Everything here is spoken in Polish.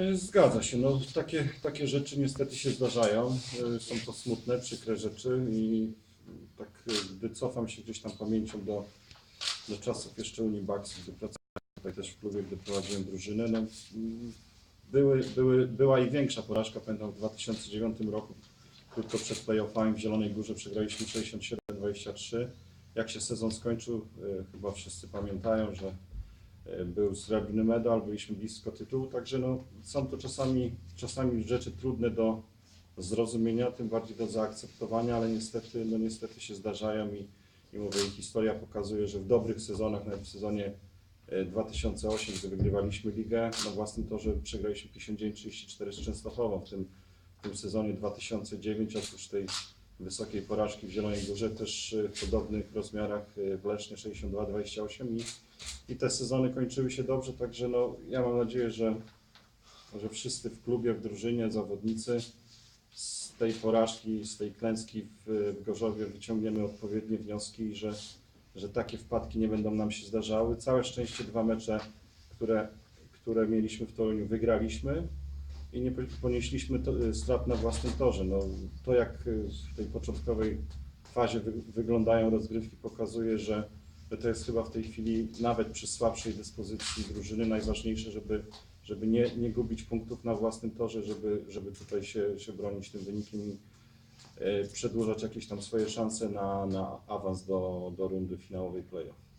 E, Zgadza się. No, takie, takie rzeczy niestety się zdarzają. E, Są to smutne, przykre rzeczy i tak e, gdy cofam się gdzieś tam pamięcią do, do czasów jeszcze Unibaxu, gdy pracowałem tutaj też w klubie, gdy prowadziłem drużynę, no, mm, były, były, była i większa porażka. Pamiętam w 2009 roku, krótko przed playoffami w Zielonej Górze przegraliśmy 67-23. Jak się sezon skończył, chyba wszyscy pamiętają, że był srebrny medal, byliśmy blisko tytułu, także no, są to czasami, czasami rzeczy trudne do zrozumienia, tym bardziej do zaakceptowania, ale niestety, no niestety się zdarzają i, i mówię, historia pokazuje, że w dobrych sezonach, nawet w sezonie e, 2008, gdy wygrywaliśmy ligę, na własnym torze przegraliśmy 59-34 z Częstochową, w tym, w tym sezonie 2009, oprócz tej wysokiej porażki w Zielonej Górze, też e, w podobnych rozmiarach e, w Lesznie 62-28 i i te sezony kończyły się dobrze, także no, ja mam nadzieję, że, że wszyscy w klubie, w drużynie, zawodnicy z tej porażki, z tej klęski w, w Gorzowie wyciągniemy odpowiednie wnioski i że, że takie wpadki nie będą nam się zdarzały. Całe szczęście dwa mecze, które, które mieliśmy w Toruniu, wygraliśmy i nie ponieśliśmy to, strat na własnym torze. No, to jak w tej początkowej fazie wy, wyglądają rozgrywki pokazuje, że to jest chyba w tej chwili nawet przy słabszej dyspozycji drużyny najważniejsze, żeby, żeby nie, nie gubić punktów na własnym torze, żeby, żeby tutaj się, się bronić tym wynikiem i e, przedłużać jakieś tam swoje szanse na, na awans do, do rundy finałowej play-off.